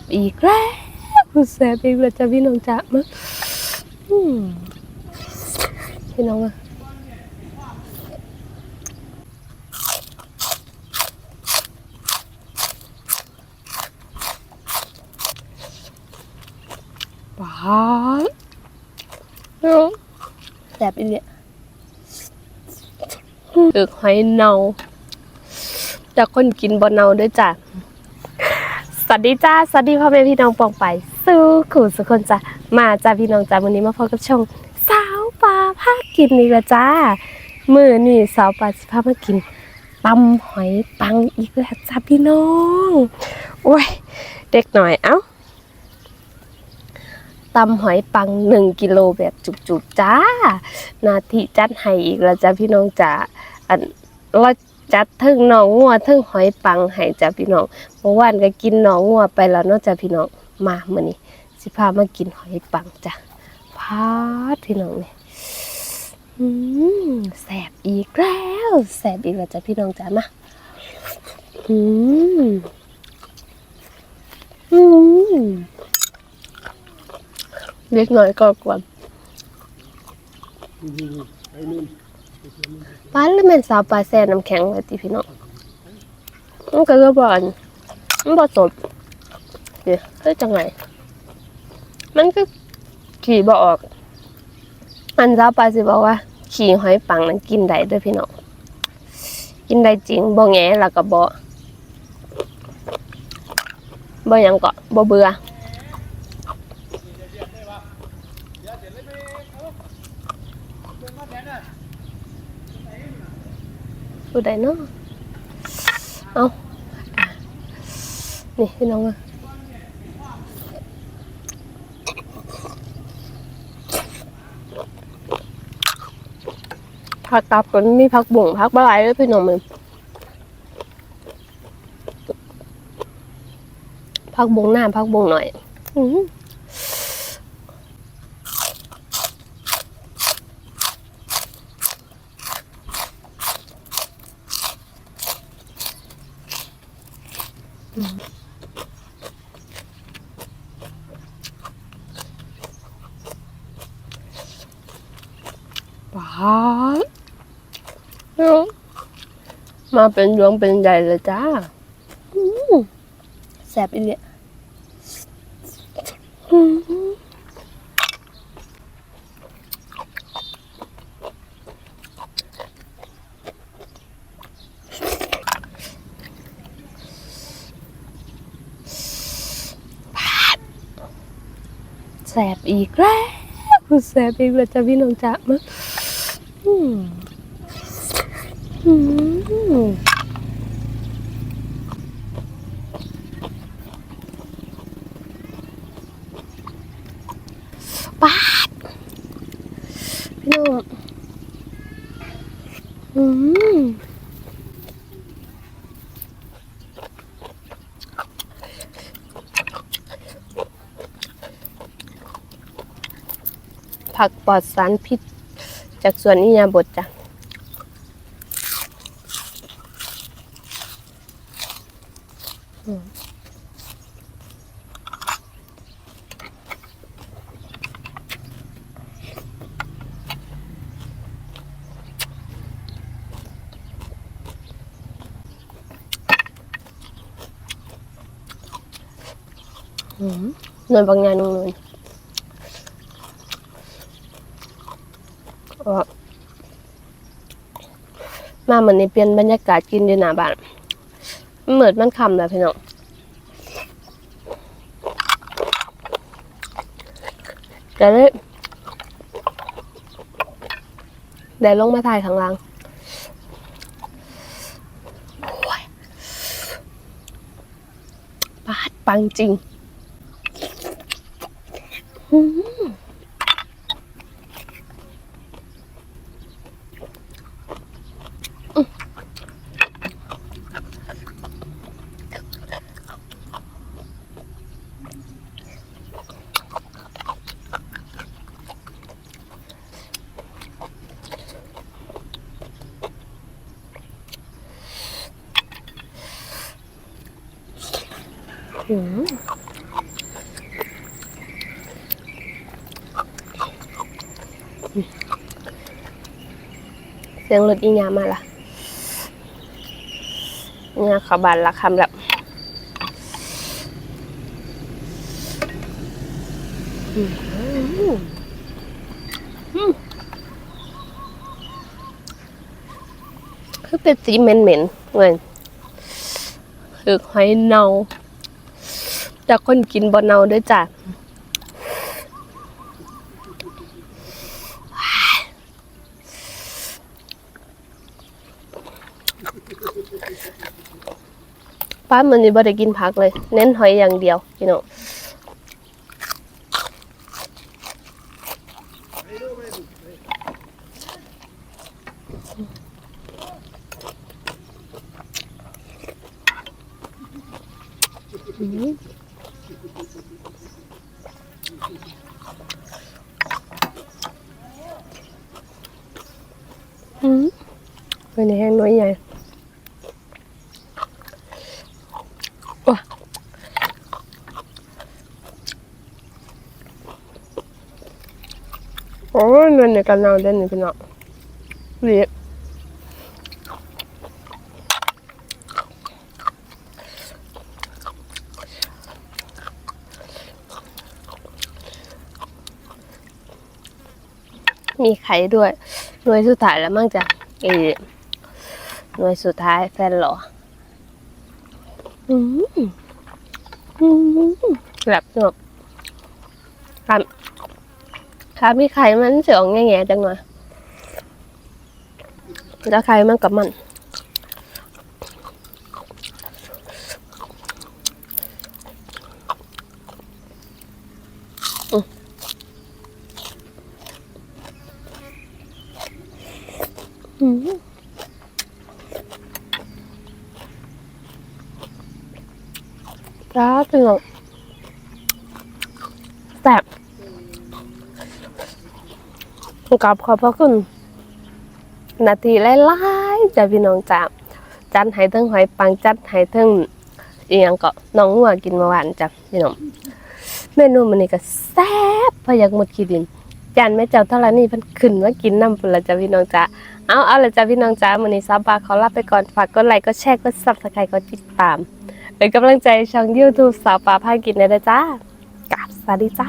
บอีกแล้วแสบอีกแล้วจะพี่น้องจ๋ามาพี่น้องมาว้าวเอาแสบอีกแล้วตึกหอยเนาจากคนกินบนเนาด้วยจ้ะ วัสดีจ้าสวัสดีพ่อแม่พี่น้องปองไป สู้ขู่สุคนจ้ะมาจ้าพี่น้องจ้าวันนี้มาพบกับช่องสาวปลาพากินนี่ละจ้ามือนี่สาวปลาสิพามากินตำหอยปังอีกแล้วจ้าพี่น้องโอ้ยเด็กหน่อยเอ้าตำหอยปังหนึ่งกิโลแบบจุกๆจ้า นาทีจัดให้อีกแล้วจ้าพี่น้องจ้าอันเรา จัดทึ่งหนองงัวทึ่งหอยปังให้จ้าพี่น้องเมื่อวานก็กินหนองงัวไปแล้วเนอกจาพี่น้องมาเมื่อนี้สิพามากินหอยปังจ้ะพาดพี่น้องเนี่ยแสบอีกแล้วแสบอีกแล้วจ้ะพี่น้องจ้ะมาอืมอืมเล็กน้อยก็กวน ปลาแล้วแม่นสาวปลาแซ่น้ำแข็งเลยติพี่น้องมันก็เลยบอนมันผสมเดี๋ยวเฮ้ยจังไงมันก็ขี่บออก อันเจ้าปลาสิบอกว่า ขี่หอยปังนั้นกินได้เด้วยพี่น้องกินได้จริงบ่แงแล้วก็บ่บ่ยังก็บ่เบื่อ ผู้ใดเนาะเอานี่พี่น้องอะผักตับก็มีผักบุ่งผักบะไหลด้วยพี่น้องมันผักบุ่งหน้าผักบุ่งหน่อย อื้ ว้าวเอามาเป็นดวงเป็นใหญ่เลยจ้าอื้อแสบอีเลย แสบอีกแล้วแสบอีกแล้วจ้าพี่น้องจ้ามาอืมอืมปาดพี่น้องอืม ผักปลอดสารพิษ จากสวนนิยาบทจ้ะหน่วยบางงานนุ่นๆ มาเหมือนในเปลี่ยนบรรยากาศกินอยู่หน้าบ้านเหมือนมันคำแล้วพี่น้องแต่เลยเดี๋ยวลงมาถ่ายข้างล่างปาดปังจริง อืม อืมเสียงรถอีหยามาละเนี่ยขาบานละคำแบบอืมอืมคือเป็นสีเหม็นๆเหมือนคือหอยเน่า จากคนกินบ่เนาด้วยจ้ะป้ามันนี่บ่ได้กินผักเลย เน้นหอยอย่างเดียวพี่น้องอืม เป็นแห้งน้อยใหญ่โอ้ยมันในกันเอาเด่นนี่พี่น้องเรียบ มีไข่ด้วย หน่วยสุดท้ายแล้วมั่งจ้ะเออหน่วยสุดท้ายแฟนหรออืมอืมแบบสงบครับครับมีไข่มันเสียงแง่ๆจังเลยแล้วไข่มันกับมัน อืมจ้าเป็นไงแซ่บกับขอบพระคุณ นาทีไล่ๆจะพี่น้องจ้าจัดให้เทั้งหอยปังจัดให้เทั้งอีหยังก็น้องงัวกินเมื่อวานจ้ะพี่น้องเมนูมันนี่ก็แซ่บพยากหมดขี้ดิน จานแม่เจ้าเท่าไรนี่เพิ่นขึ้นมากินน้ำพุ่นละจ้ะพี่น้องจ้าเอาเอาละจ้ะพี่น้องจ้ามื้อนี้ซาบาขอลาไปก่อนฝากกดไลค์กดแชร์กด Subscribe กดติดตามเป็นกำลังใจช่อง YouTube สาวปาพากินได้เลยจ้ากับสวัสดีจ้า